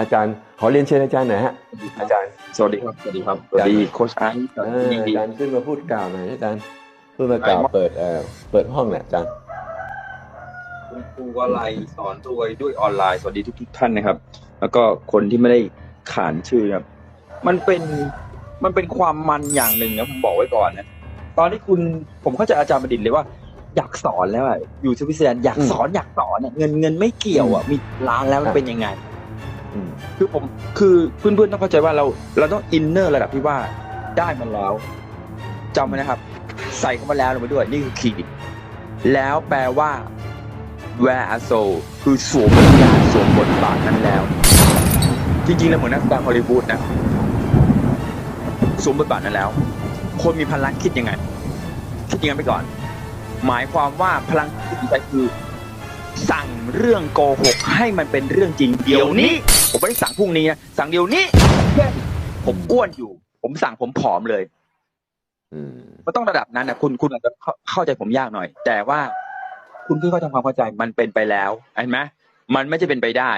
อาจารย์ขอเรียนเชิญอาจารย์หน่อยฮะอาจารย์ สวัสดีครับ สวัสดีครับ สวัสดีโค้ชไอซ์เออยินดีอาจารย์ขึ้นมาพูดกล่าวหน่อยอาจารย์พูดมากล่าวเปิดเอ่อเปิดห้องแหละอาจารย์คุณครูวลัยสอนด้วยด้วยออนไลน์ สวัสดีทุกทุกๆท่านนะครับ แล้วก็คนที่ไม่ได้ขานชื่อนะครับ มันเป็นมันเป็นความมันอย่างหนึ่งนะผมบอกไว้ก่อนนะ ตอนที่คุณผมเข้าใจอาจารย์ประดิษฐ์เลยว่าอยากสอนแล้วอะอยู่สวิตเซอร์แลนด์อยากสอนอยากสอนอะเงินเงินไม่เกี่ยวอะมีร้านแล้วมันเป็นยังไงอืม คือผมคือเพื่อนๆต้องเข้าใจว่าเรา เราต้องอินเนอร์ระดับที่ว่าได้มันแล้วจำไว้นะครับ ใส่เข้ามาแล้วลงไปด้วยนี่คือคีย์แล้วแปลว่า where a soul คือสวมวิญญาณสวมบทบาทนั้นแล้ว จริงๆแล้วเหมือนนักแสดงฮอลลีวูดนะสวมบทบาทนั้นแล้ว คนมีพลังคิดยังไงคิดยังไงไปก่อน หมายความว่าพลังคิดใช้คือ สั่งเรื่องโกหกให้มันเป็นเรื่องจริงเดี๋ยวนี้ ผมไม่ได้สั่งพรุ่งนี้นะสั่งเดี๋ยวนี้เช่นผมอ้วนอยู่ ผมสั่งผมผอมเลยอืมมันต้องระดับนั้นนะคุณคุณอาจจะเข้าเข้าใจผมยากหน่อย แต่ว่าคุณค่อยๆทำความเข้าใจมันเป็นไปแล้วเห็นไหมมันไม่ใช่เป็นไปได้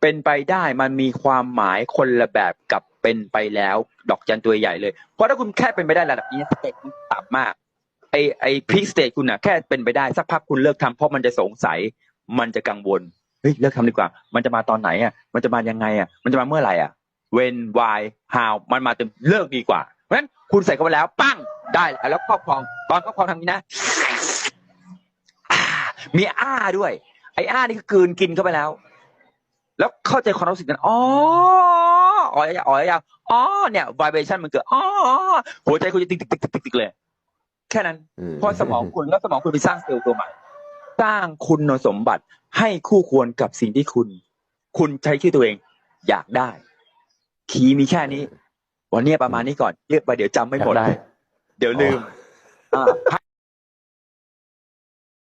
เป็นไปได้มันมีความหมายคนละแบบกับเป็นไปแล้ว ดอกจันตัวใหญ่เลย เพราะถ้าคุณแค่เป็นไปได้ระดับนี้สเต็ปมันต่ำมาก ไอไอพีคสเตจคุณน่ะแค่เป็นไปได้สักพักคุณเลิกทำเพราะมันจะสงสัย มันจะกังวล เฮ้ยเลิกทำดีกว่า มันจะมาตอนไหนอะมันจะมายังไงอะมันจะมาเมื่อไหร่อะ when why how มันมาเต็มเลิกดีกว่าเพราะฉะนั้นคุณใส่เข้าไปแล้วปั้งได้แล้วแล้วครอบครองตอนครอบครองทำนี้นะอ่ามีอ้าด้วย ไอ้อ้านี่คือกลืนกินเข้าไปแล้ว แล้วเข้าใจความรู้สึกนั้นอ๋ออ๋อยาวอ๋อยาวอ๋อเนี่ย vibration มันเกิดอ๋อหัวใจคุณจะติ๊กติ๊กติ๊กติ๊กติ๊กเลย แค่นั้นอืมเพราะสมองคุณแล้วสมองคุณไปสร้างเซลล์ตัวใหม่ สร้างคุณสมบัติให้คู่ควรกับสิ่งที่คุณ คุณใช้ชื่อตัวเองอยากได้ คีย์มีแค่นี้ วันนี้ประมาณนี้ก่อนเรียกไปเดี๋ยวจำไม่หมดอยากได้ เดี๋ยวลืมอ่า